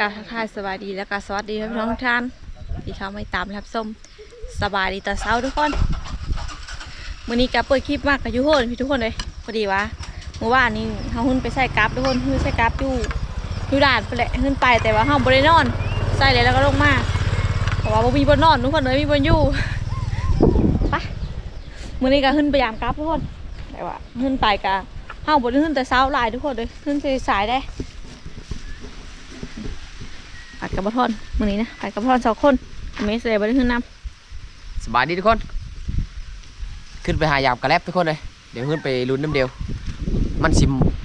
กาทักทายสวัสดีและกาสวัสดีพี่น้องทุกท่านที่เข้ามาตามรับชมสบายดีตอเช้าทุกคนมื้อนี้กาเปิดคลิปมากกับยุโฮนพี่ทุกคนเลยพอดีว่าเมื่อวานนี้เฮาหุ่นไปใส่กราฟทุกคนหุ่นใส่กราฟอยู่อยู่ด่านไปแหละหุ่นไปแต่ว่าเฮาบ่ได้นอนใส่เลยแล้วก็ลงมาเพราะว่าบ่มีบนนอนทุกคนเลยมีบนอยู่ไปมื้อนี้ก็หุ่นไปยามกราฟทุกคนแต่ว่าหุ่นไปกะเฮาบ่ได้หุ่นแต่เช้าหลายทุกคนเลยหุ่นสายได้ กับบะทอนมื้อนี้นะผัดกับบะทอนสองคนเมสเลยบะได้ขึ้นน้สบายดีทุกคน ขึ้นไปหายามกระแลบทุกคนเลย เดี๋ยวขึ้นไปลุ้นน้ำเดียว มันสิ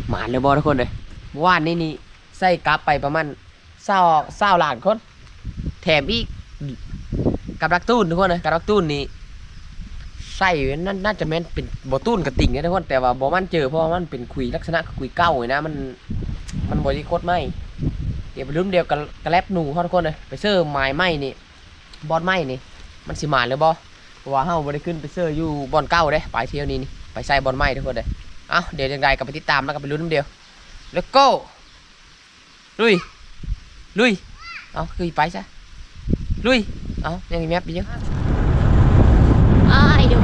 หมานเลยบอทุกคนเลยเมื่อวานนี้นี่ใส่กราฟไปประมาณเศร้าเศร้าหลานคน แถมอีกกับรักตูนทุกคนเลยกับรักตูนนี่ใส่นั่นน่าจะแม่นเป็นบอตูนกับติ่งนะทุกคนแต่ว่าบอมันเจอเพราะว่ามันเป็นคุยลักษณะคุยเก้าเลยนะมันมันบริโคตรไม่ เดี๋ยวไปลุ้นเดียวกับกระแลบหนูเขาทุกคนเลยไปเสื้อไม้ไหม้นี่บอลไหม้นี่ มันสิหมานเลยบอเพราะว่าเฮาบ่ได้ขึ้นไปเสื้ออยู่บอลเก้าเด้ไปเที่ยวนี้นี่ไปใส่บอลไหม้ทุกคนเด้เอ้าเดี๋ยวจังใดก็ไปติดตามแล้วก็ไปลุ้นน้ำเดียวแล้วก็ลุยลุยเอ้าคือไปซะลุยเอ้ายังมีแมปอีกยังำอ้ายเดี๋ยว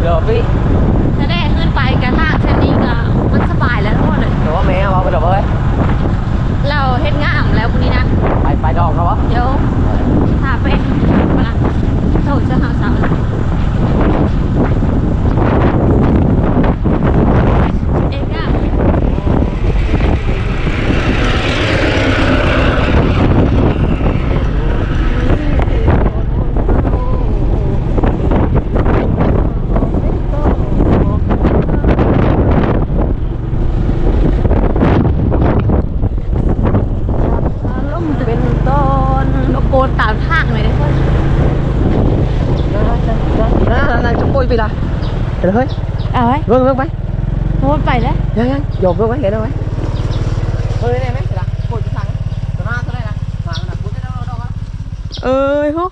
เดี๋ยวพี่ถ้าได้ขึ้นไปกระทางเช่นนี้ก็มันสบายแล้วทุกคนเลยเดี๋ยวว่าแม่เอาไปเดี๋ยวเฮ้ยเราเฮ็ดงามแล้ววันนี้นะายดอกครับวะเดี๋ยวพาเป็นมาละโถจะหาสาวเลยเอ็งงาม ล่มเป็นต้นนกโกนตามทางเลยทุกคน นั่นนั่นนั่นจะปุ้ยไปละเดี๋ยวเฮ้ย เอาไว้เบิ่งเบิ่งไปโน้ตไปแล้วยังยังหยอกเบิ่งไว้เห็นเอาไว้เฮ้ยได้ไหมเดี๋ยวละปุ้ยไปทางตัวหน้าตัวไหนนะมาหน้าปุ้ยได้แล้วดอกวะเอ้ยพวก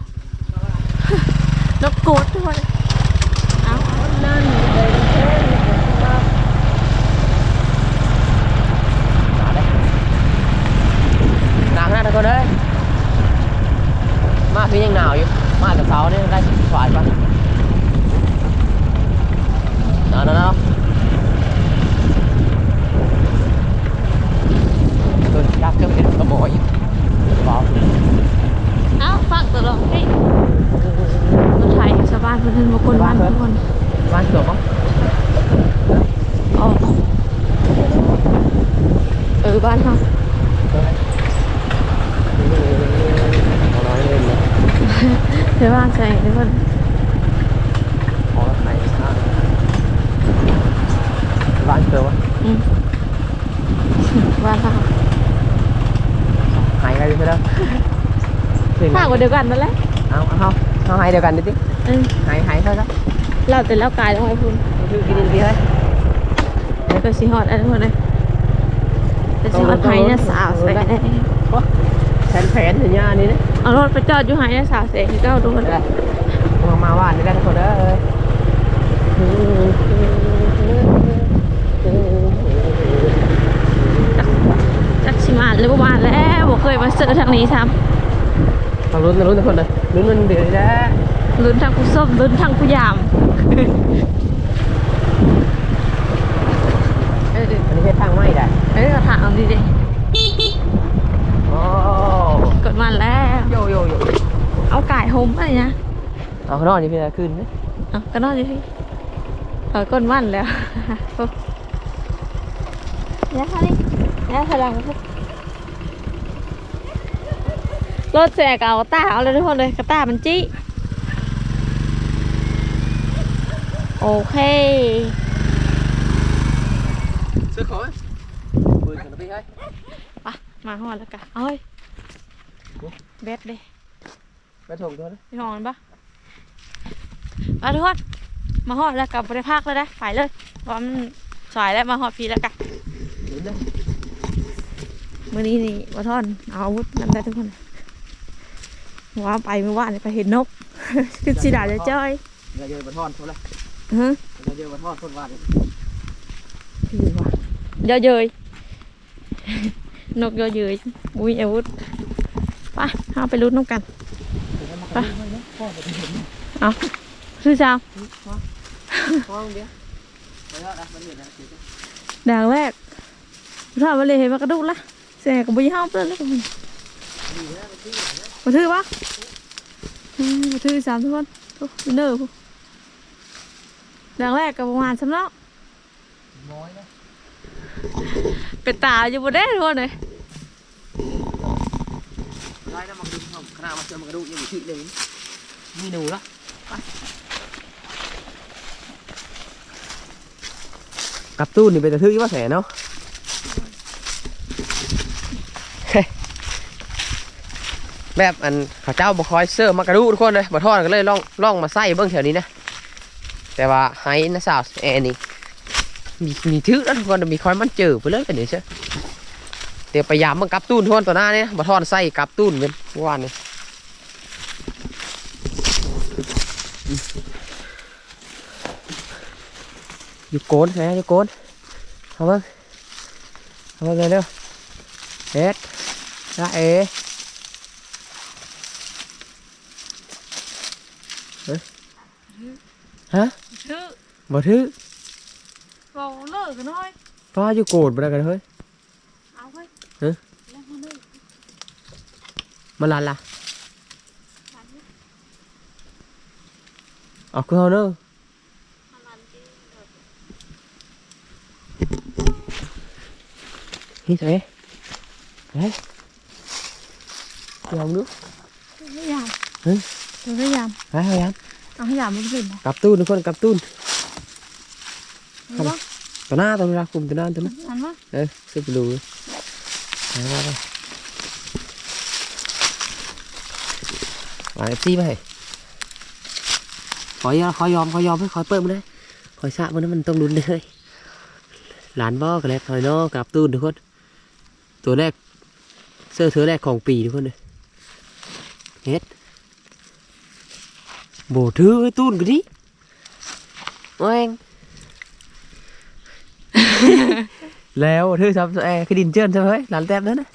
นกโกดทุกคนเอานั่นเลยหนาวขนาดนั้นก็ได้มาพี่ยังหนาวอยู่มาแต่เช้านี่ได้สิบฝ่ายปะห นาวหนาวหนาวตัวยักษ์เครื่องเป็นขโมยเปล่าเอาฟังตลอดเฮ้ยรถไถชาวบ้านเพิ่นมาคนบ้านทุกคนบ้านเกือบมั้งอ๋อเออบ้านเขาเอาน้อยเลยนะเดี๋ยวบ้านใส่ทุกคน ขอไหนข้าง บ้านเกือบวะอืมบ้านเขาหายไปใช่แล้วถึงข้างกว่าเดียวกันนั่นแหละเอาเอาเอาหายเดียวกันดิติเออหายหายเท่าไหร่เราแต่แล้วกายลงไปพุ่นคือกินดีเลยแล้วก็สีหอดอันนี้เลยแต่สีหอดไทยเนี่ยสาวใส่ได้แผนแผนอย่างเงี้ยนี่นะเอารถไปจอดอยู่ไฮเนี่ยสาวใส่ที่เก้าดูคนได้มามาว่านี่ได้ทุกคนเด้อ จักชิมานหรือประมาณแล้วบ่เคยมาเจอทางนี้ซ้ต้องลุ้นลุ้นทุกคนเลยลุ้นมันเดือดแล้วำลุ้นทางผู้ส้มลุ้นทางผู้ยามเอออันนี้แค่ทางไม่ได้เออกระถางดีดิโอ้กดมันแล้วโยโยโยเอาไก่โฮมอะไรนะเอาข้างนอกนี่พี่จะขึ้นไหมเอาก็นอนดิพี่เอาก้นมันแล้วเนี่ยค่ะนี่เนี่ยพลังพุ รถแสกเอากระต้าเอาเลยทุกคนเลยกระต้ามันจี้โอเคเสื้อขอปืนกันนะพี่เฮ้ยไปมาหอดแล้วกันเอ้ยเบ็ดเด้ไปถงตัวนะพี่นอนปะไปทุกคนมาหอดแล้วกลับไปได้พักเลยได้ไปเลยเพราะมันสายแล้วมาหอดพีแล้วกันลุ้นนะมื่อนี้นี่วัทอนเอาอาวุธนำได้ทุกคน ว่าไปเมื่อวานนี่ไปเห็นนกคือสีดาจะจ้อยเราเจอบนทอนเท่าไหร่ฮะเราเจอบนทอนคนว่าเนี่ยคือว่าเยอะเยยนกเยอะเยยบุ้ยอาวุธไปเอาไปลุ้นน้ำกันไปเอาชื่อจามห้องเดียวไปแล้วนะมันเห็นนะด่างแรกถ้าวันเลยเห็นมากระดุกละเสียกับบุญห้ามเพื่อนแล้วกัน มาถือปะอืมมาถือสามทุกคนทุกเนอร์พวกด่างแรกกับประมาณสำนักน้อยนะเป็นตาอยู่บนเด้ทุกคนเลยได้นะมันดูขนาดมันเจอมันกระดูกยังอยู่ที่เลยมีหนูละกับตู้นี่เป็นตะทึกยี่ว่าแสนเนาะ แบบอันเขาเจ้าบอคอยเซอร์มากระดูทุกคนเลยบ่ทอดก็เลยล่องล่องมาใส่เบิ้องแถวนี้นะ แต่ว่าไฮนะสาวแอนี่มีมีทึกแล้วทุกคนมีคอยมันเจอไปเลยกันนี่ใช่เดี๋ยวพยายามมันกับตู้นทุกคนตัวหน้าเนี่ยบ่ทอดใส่กับตู้นเป็นวานนี่อยู่โกนใช่ไหมอยู่โกนเอาเบิ้งเอาเบิ้งเลยเร็วเอ็ดละเอ ฮะถือบ่ถือเราเลิกกันหน่อยฟ้าอยู่โกดบ่ได้กันเฮ้ยเอาไปเอ๊ะแล้วมาเลิกมันลันล่ะเอาคือเฮาเนอะมาลันกินนี่ใส่เฮ้ยยอมดูไม่ยามเฮ้ย เดี๋ยวไม่ยามไปเอายามเอาให้ยามมันเป็นนะกลับตู้นทุกคนกลับตู้นเอาวะตัวหน้าตัวหน้ากลุ่มตัวหน้าตัวหน้าอันวะเออขึ้นไปดูเลยไปไปไปมาเอฟซีไปขอยอมขอยอมขอยอมให้ขอเปิดมันเลยขอยสะมันนะมันต้องลุ้นเลยหลานบ่กันแล้วขอยเนอกลับตู้นทุกคนตัวแรกเสื้อเธอแรกของปีทุกคนเลยเฮ็ด โบถือไอ้ตู้นกันดิแม่งแล้วถือซับแอร์คือดินเจิ้นใช่ไหมเฮ้ยหลานแต้มนั่นนะ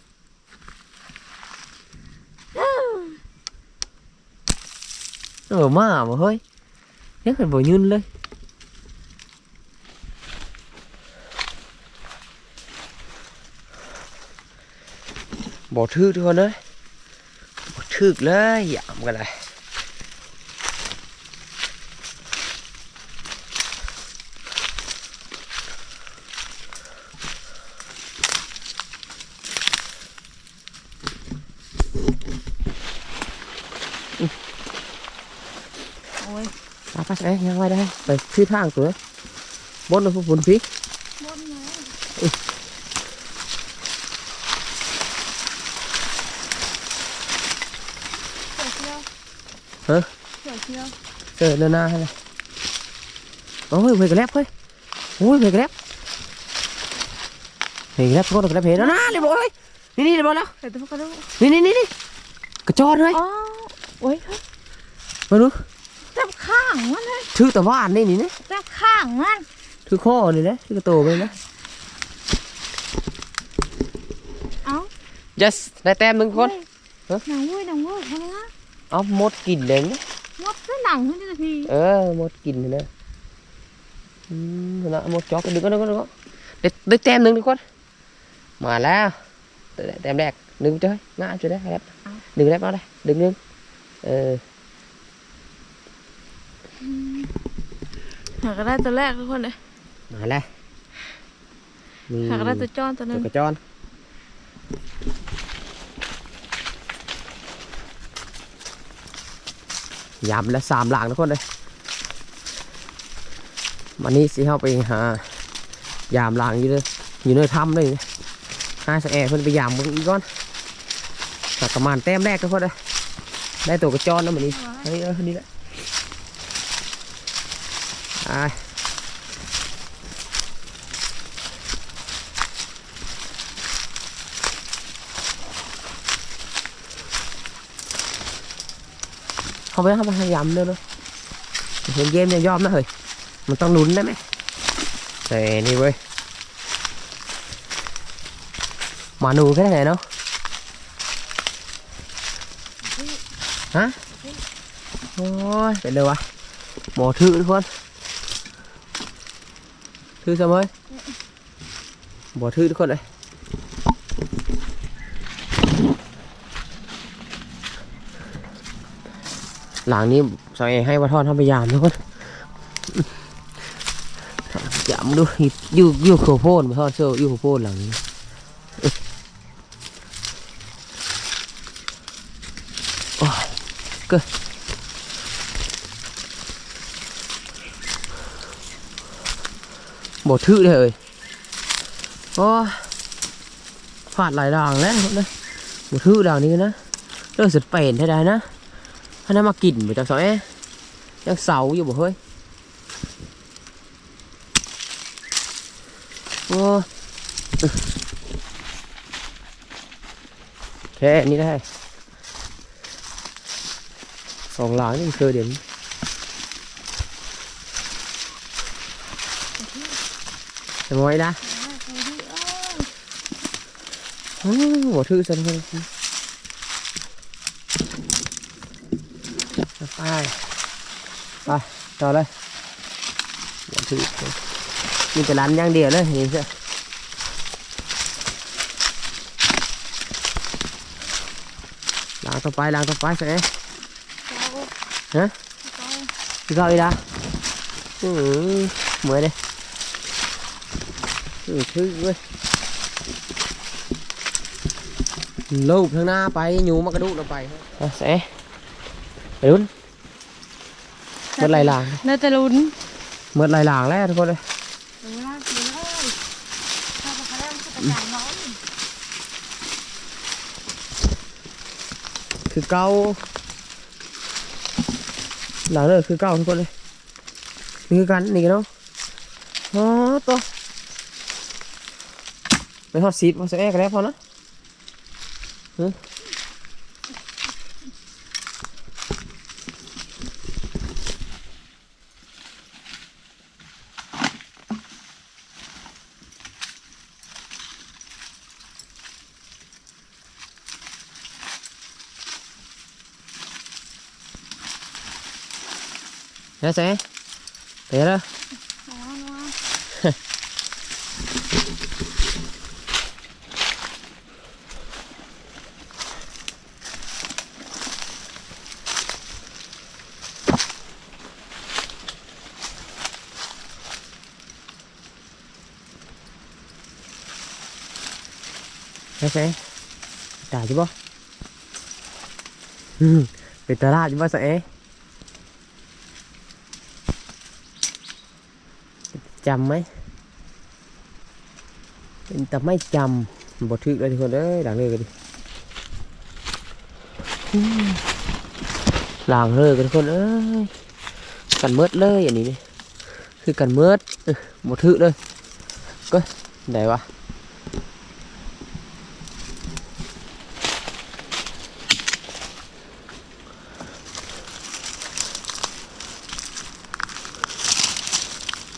เออมาบ่เฮ้ยยังเป็นบ่ยืนเลยบ่ถือทุกคนเลยบ่ถือเลยยามกันเลย โอ้ย ไปไปไปยังไงได้ไปชื่อทางตัวบนพวกบุญพี่บนไงเขียวเขียวเขียวเขียวเจอเนินหน้าาดูจับข้างมันเลยถือแต่ว่าอันนี่นี่นะจับข้างมันถือข้อนี่นะถือกระโตไปนะเอ้า yes ได้แต้มหนึ่งคน เฮ้ย หนังเว้ยหนังเว้ยทำไมนะเอาหมดกินเลยนะมดก็หนังขึ้นที เออหมดกินเลยนะอืมนะหมดจอกไปดึงก็ดึงก็ดึงก็ได้ได้แต้มหนึ่งทุกคนมาแล้วได้แต้มแรกหนึ่งเจ้ยง่ายจุดได้ครับหนึ่งแรกเอาเลยดึงหนึ่งเออ หากได้ตัวแรกทุกคนเลยมาแล้วมีหากได้ตัวจ้อนตัวหนึตัวงกระจอนยำและสามหลังทุกคนเลยวันนี้สิเข้าไปหายามหลังอยู่เลยอยู่ในถ้ำเลยห้าสแอร์เพิ่นไปยามมึงอีกก่อนสักประมาณแต้มแรกทุกคนเลยได้ตัวกระจอนแล้วมันนี้เฮ้ยเออนี่แหละ ไอ้เข้าไปเข้าไปให้ยำเลยเนาะเห็นเกมเนี่ยยอม นะเฮ้ยมันต้องลุ้นได้ไหมแต่นี่เว้ยมาหนูแค่ไหนเนาะฮะโอ้ยเป็นเลยวะหมอถือทุกคนถือทุกคนเลยหลังนี้สาวเอให้วัดทอนทำพยายามทุกคนยามดูอยู่อยู่โคโพนมาทอดเชื่ออยู่โคโพนหลังนี้ บอถือเลยเอ้โอ้ฟาดหลายด่างแล้วนะบ่ถือด่างนี้นะเลิกสุดเป็นได้ได้นะถ้านั้นมากินไปจากเสาเอ๊ยังเสาอยู่บ่เฮ้ยโอ้แค่นี้ได้สองหลังนี่เคยเดี๋ยว เห็นใช่ล้างต่อไปล้างต่อไปใช่ไหมฮะ Đi gọi đi đã ừ, mới đây ừ, thứ ơi ลูกทางหน้าไปหยูมากระดูกเราไปอะเสะไปดุนเมื่อไรหลางน่าจะลุ้นเมื่อไรหลางแล้วทุกคนเลยดูล่าดูเลยถ้าไปเขาได้มันจะกระจายน้อยคือเก้าหลังเลยคือเก้าทุกคนเลยนี่คือกันนี่กันเนาะอ๋อตัว ไม่ทอดซีดพอเสะกันแล้วพอนะฮึเนี่ยเสะเดี๋ยวละ ใส่จ่ายจีบ่เป็นตลาดจีบ่ใส่จำไหมเป็นแต่ไม่จำบททึกเลยทุกคนเอ้ยหลังเลิกกันดิหลังเลิกกันทุกคนเอ้ยกันเมิดเลยอย่างนี้นี่คือกันเมิดบททึกเลยก็ไหนวะ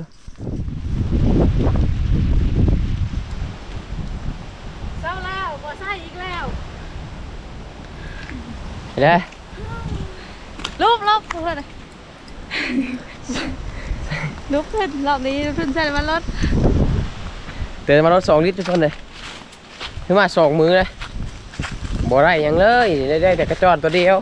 อะเศร้าแล้วบ่ใช่อีกแล้วเห็นไหมรูปรูปเพื่อนรูปเพื่อนรอบนี้เพื่อนใส่มันรถเตือนมารถสองลิตรทุกคนเลย ขึ้นมาสองมือเลยบ่ได้หยังเลยได้ได้แต่กระจอนตัวเดียว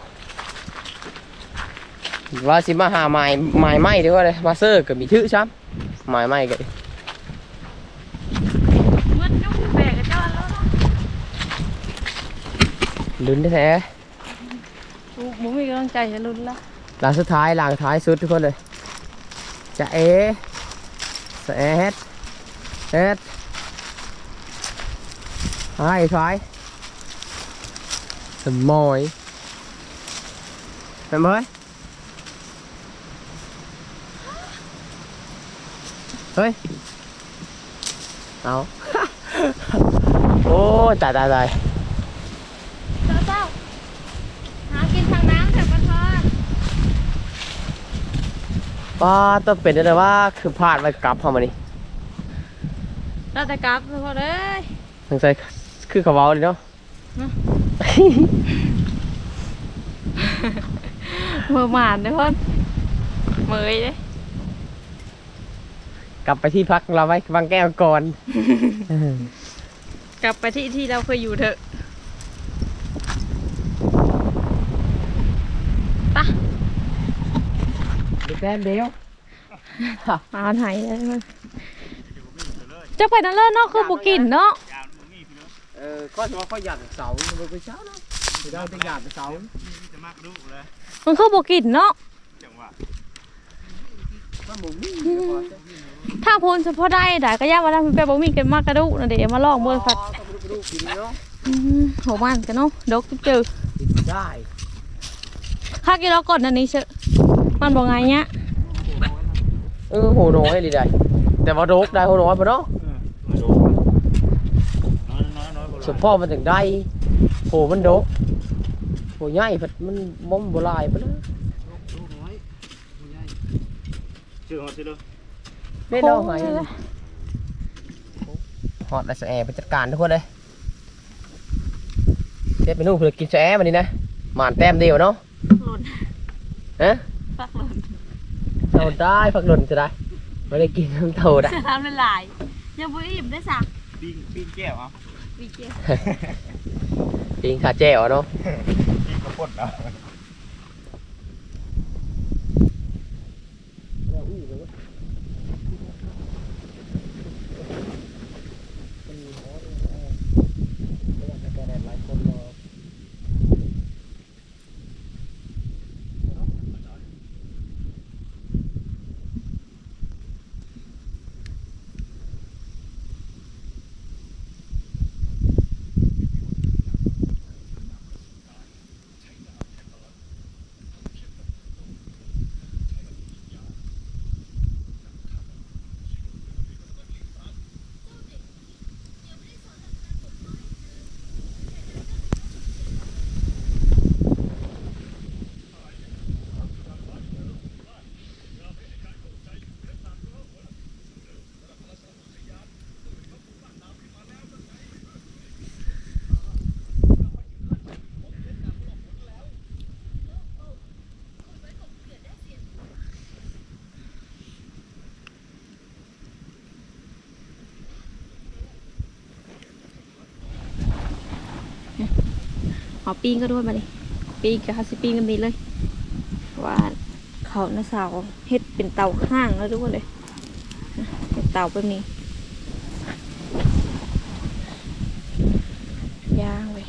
ว่าสิมาหาไม้ไม้ไหม้ดีกว่าเลยมาเซอร์ก็มีชื่อซ้ำไม้ไหม้ก็มันยุ่งแบกกระจอนแล้วเนาะลุ้นแท้กูบ่มีกำลังใจจะลุ้นละๆหลังสุดท้ายหลังท้ายสุดทุกคนเลยจะเอสเอสเอส ท้ายท้ายสมอยเห็นไหมเฮ้ยเอาโอ้ตายตายตายเจ้าเจ้าหากินทางน้ำเถอะปะทอนป้าต้องเป็นอะไรว่าคือพลาดไปกลับเข้ามานี่เราจะกลับทุกคนเลยสงสัย คือเขาเว้าเลยเนาะมือหมานทุกคนเมยเลยกลับไปที่พักเราไว้บางแก้วก่อน กลับไปที่ที่เราเคยอยู่เถอะไปะดูแก้มเดียวมาไหนเลยมันจะไปนั่นเลยเนาะคือบุกินเนาะ เออก็ถือว่าเขาหยัดเสามันไปเช้าเนาะเดี๋ยวเราจะหยัดเสาจะมากดูเลยมันคือบุกินเนาะจังหวะถ้าหมูนี่ถ้าพูนเฉพาะได้ได้ก็ยากว่าถ้ามันเป็นบะหมี่กันมากกระดูกนะเดี๋ยวมาลองเบอร์สัตว์ต้องไปดูกินเนาะอืมโหมันกันเนาะดกเจอได้ข้ากินแล้วก่อนอันนี้เชอะมันบอกไงเนี้ยเออโหน้อยเลยได้แต่ว่าโดกได้โหน้อยปะเนาะ มาดูน้อย น้อยน้อมันถึงได้โหมันโดกโหใหญ่พัดมันบ่มบ่ลายปะนะชื่อเขาสิลูกไม่เนาไงโค้งเลยฮอดไอสแอร์ไปจัดการทุกคนเลยเซ็ตเมนูเพื่อกินแซ่มันนี่นะหมานแต้มเดียวเนาะหล่นฮะฟักหล่นเราได้ฝักหล่นจะได้ไม่ได้กินทั้งโตได้จะทำเป็นหลายยังบ่อิ่มได้สักปิ้งปิ้งแก้วเอา วีเกียปิงขาแจ่วเนาะปิ้งกระปุกเอา อาปิ้งก็ด้วยมาดิปิ้งกับฮัสซิปิ้งกันดีเลยว่าเขาหน้าสาวเฮ็ดเป็นเตาข้างแล้วด้วยเลยเป็นเตาแบบนี้ย่างเลย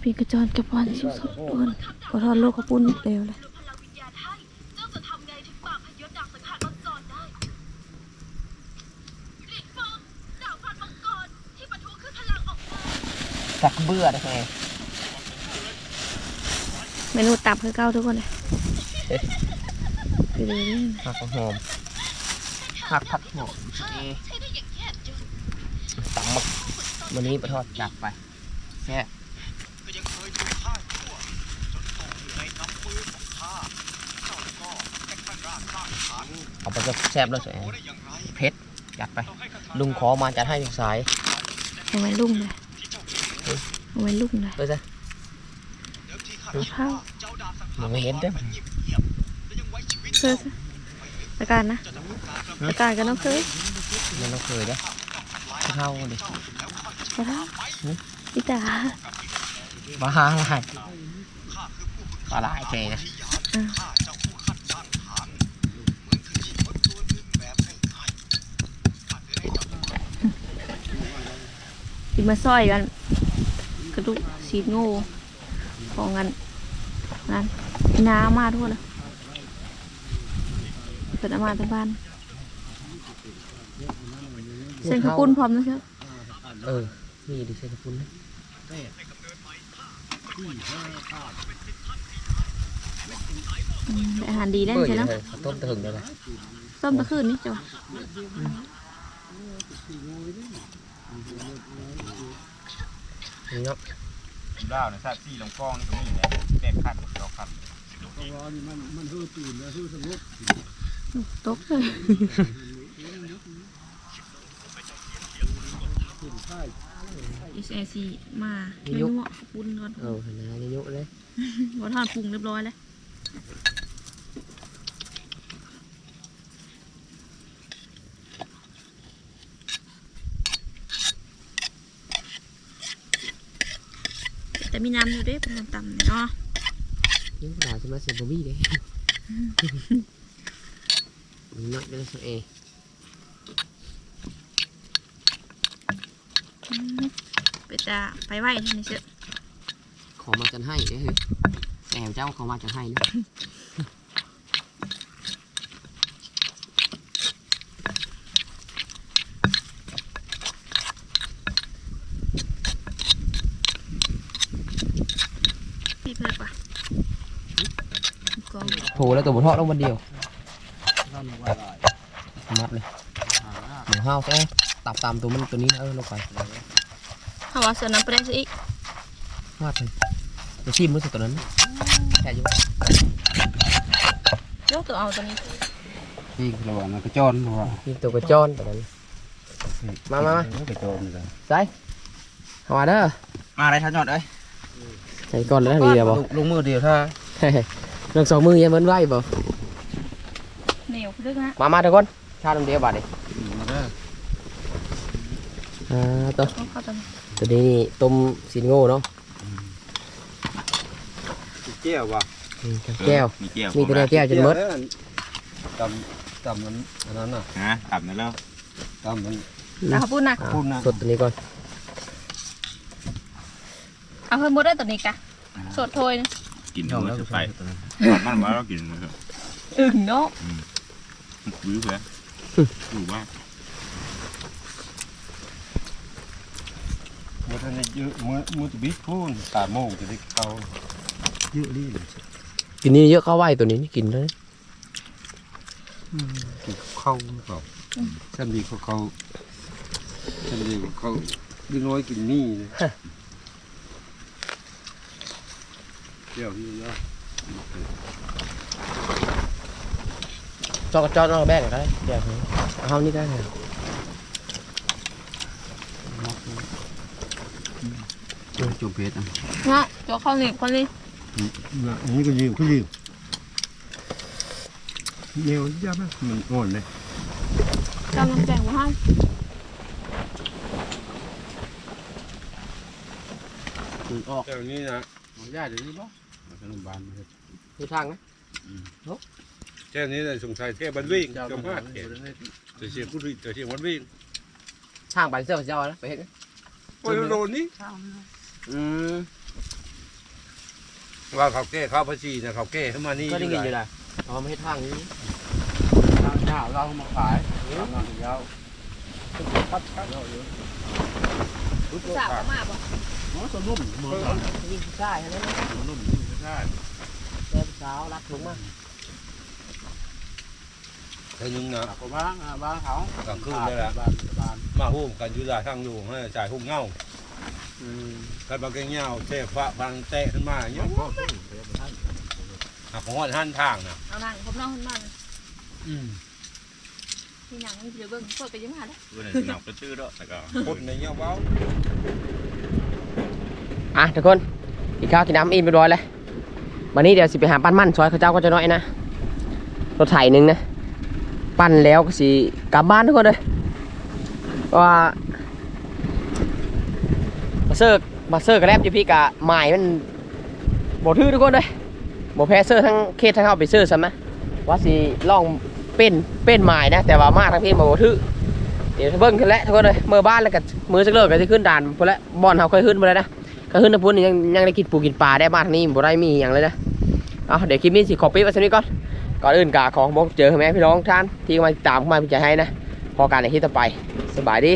ปีกระจรกระปอนสุดๆทุกคนขอทอนโลกขปุ่นเร็วเลย พลังวิญญาณให้ เจ้าจะทำไงถึงปราบพยศดาบสังหารมังกรได้หลีกฟองดาบฟันมังกรที่ปะทุขึ้นพลังออกมา สักเบื่อได้ไงเมนูตับคือเก้าทุกคนเลยไปดูนี่ผักหอมผักผักหอมใช้ได้อย่างแยบยลตังมักวันนี้ไปทอดจับไปแค่ก็ยังเคยถูกฆ่าทั่วจนตกอยู่ในน้ำมือของข้าเจ้าก็แค่ขั้นรากสร้างฐานเอาไปก็แซ่บแล้วแสโอ้ได้อย่างไรเพชรจัดไปต้องให้คาถาลุงขอมาจัดให้ทุกสายเอาไว้ลุ่มเลยที่เจ้าเห็น เอาไว้ลุ่มเลยไปซะเดิมทีข้าดูคิดข้าวว่าเจ้าดาบสังมัหารนไม่เห็นเด้อไปเงียบๆและยังไว้ชีวิตเคยสิอาการนะจะทำการกระอาการก็น้องเคยมันต้องเคยเด้อเข้าดิขอโทษพี่ตามาหาอะไรปลาไหลายเทนะอะข้าเจ้าผู้ขั้นสร้างฐานเหมือนขยี้มดตัวหนึ่งแบบง่ายๆข้าจะได้เจ้าอีกมาซอยกันก ระดูกสีโง่ของกันนั่นน้ามาทั่วเลยเปิดเอามาที่บ้านเส้นข้าวปุ้นพร้อมนะครับเออนี่ดิเส้นคุณนะอืมได้อาหารดีแล้วเปิดอใช่ยู่ไหมเลยต้มตะหึงเลยนะต้มตะคืนนี่จ้ะ นี่เนาะดาวนะทราบซี่ลงกล้องนี่ก็มีแหละแปดขั้นเราขั้นตกเลยอีเอซีมาเมนูอะปุ้นก่อนเออหันหน้าเยอะๆเลยวัทอดปรุงเรียบร้อยแล้ว แต่มีน้ำอยู่เด้วยเป็นต่ำๆเนาะนี่ด่าจะมาเสียบบี้เลยมันนักเลยสักเออืมไปจะไปไหวทีนี้เชอะขอมาจันให้เด้อเฮ้ยแอบเจ้าขอมาจันให้นะ พี่เพิ่มปะกอง โถแล้วตัวบุทอดลงวันเดียวมัดเลยหมูห้าวแค่ตับตามตัวมันตัวนี้นะเออลงไปเขาว่าเสือน้ำไปได้สิอีกมัดเลยจะชิมมือสุดตัวนั้นแค่อยุ่ยกตัวเอาตัวนี้นี่ระหว่างมันกระจอนระหว่างนี่ตัวกระจอนตัวนั้นมามามากระจอนเลยใส่เอามาเด้อมาอะไรท่านยอดเอ้ยใส่ก่อนแล้วนะดีแล้วบ่ลงลงมือเดียวถ้า เฮ้ยลองสองมือยังเหมือนไหวบ่เหนียวลึกนะมามาทุกคนชาดำเดียวบาดนี่มาเด้ออ่าตัวเอาเข้าตัวนี้ตัวนี้นี่ต้มสินโง่เนาะเจี้ยวว่ะอืมกับแก้ว มีแก้วมีแต่แนวแก้วจนหมดตำตำมันอันนั้นน่ะฮะตับนั่นแล้วตำมันเอาข้าวปุ้นนะอ่าพูดนะสดตัวนี้ก่อน เอาเพิ่มมดได้ตัวนี้กะสดโทยนะ กินหัวจะไปมันมาเรากินนะครับอึ่งเนาะวิวเพื่อดูว่ามือท่านได้เยอะมือมือจะบิ๊กพูนตาโมงจะได้เข้าเยอะดีเลยกินนี่เยอะเข้าไหวตัวนี้นี่กินเลยกินเข้าเขาฉันดีเขาเขาฉันดีเขาดีน้อยกินนี่เลยเจี้ยวนี่นะจอกระจอนเอาแบ่งก็ได้เดี๋ยวเอานี่ได้เลยจุ่มเพชรอะเนาะตัวข้าวเหนียวคนนี้อันนี้ก็ยืมเขายืมเหนียวยากไหมมันอ่อนเลยกำลังแบ่งมาให้มันออกแต่นี้นะมันยากเดี๋ยวนี้ป่ะมั นขนมบานเลยที่ทางนะแค่นี้เลยสงสัยแค่บันวิ่งจมพลาดแค่แต่เสียงผู้ดีแต่เสียงบันวิ่งทางไปเสื้อเจ้าแล้วไปเห็นไหมโอ้ยโดนนี่อืมว่าเขาแก้ข้าวภาษีนะเขาแก้ขึ้นมานี่ก็ได้ยินอยู่นะเอามาให้ทางนี้เช้าเรามาขายทำงานยาวพัดพัดเราเยอะสาวมาบ่ตัวนุ่มมือยิงใช่ไหมตัวนุ่มใช่เดินเช้ารัดถุงมาเธอนึงนะก็บ้างอะบ้างเขากลางคืนนี่แหละบ้านบ้านมาหุ้มกันอยู่ได้ทางอยู่ให้จ่ายหุ้มเงาใครบางแกงเงาเทฟ้าบางเตะขึ้นมาอย่างเงี้ยหักหัวหันทางนะเอาหนังผมน้องขึ้นมาเลยมีหนังมีเดี๋ยวเบิ่งเปิดไปยังมาแล้วเพื่อนหนักก็ชื่อด้วยแต่ก็คนในเงี้ยเว้าอะทุกคนกินข้าวกินน้ำอิ่มไปร้อยเลย วันนี้เดี๋ยวสิไปหาปั้นมั่นซอยเขาเจ้าก็จะน้อยนะรถไถหนึ่งนะ ปั้นแล้วก็สิกลับบ้านทุกคนเลยว่ามาเซอร์มาเซอร์กระแลบอยู่พี่กะหมายมันบ่ทื่อทุกคนเลยบ่แพ้เซอร์ทั้งเคสทั้งเข้าไปเซอร์ซะไหมว่าสิลองเป็นเป็นหมายนะ แต่ว่ามาทั้งพี่มาบ่ทื่อเดี๋ยวเบิ่งขึ้นแล้วทุกคนเลยเมื่อบ้านแล้วก็มือสักเลิกก็จะขึ้นด่านพอแล้วบอลเขาเคยขึ้นมาแล้วนะก็ขึ้นน้ำพุนนี่ยังยังได้กินปูกินปลาได้บ้านทางนี้บ่ได้มีอย่างเลยนะ เอาเดี๋ยวคลิปนี้สิขอปิดไว้สักนิดก่อนก่อนอื่นกาขอบอกเจอแม่พี่น้องท่านที่มาตามข้ามาเป็นใจให้นะพอการในที่ต่อไปสบายดี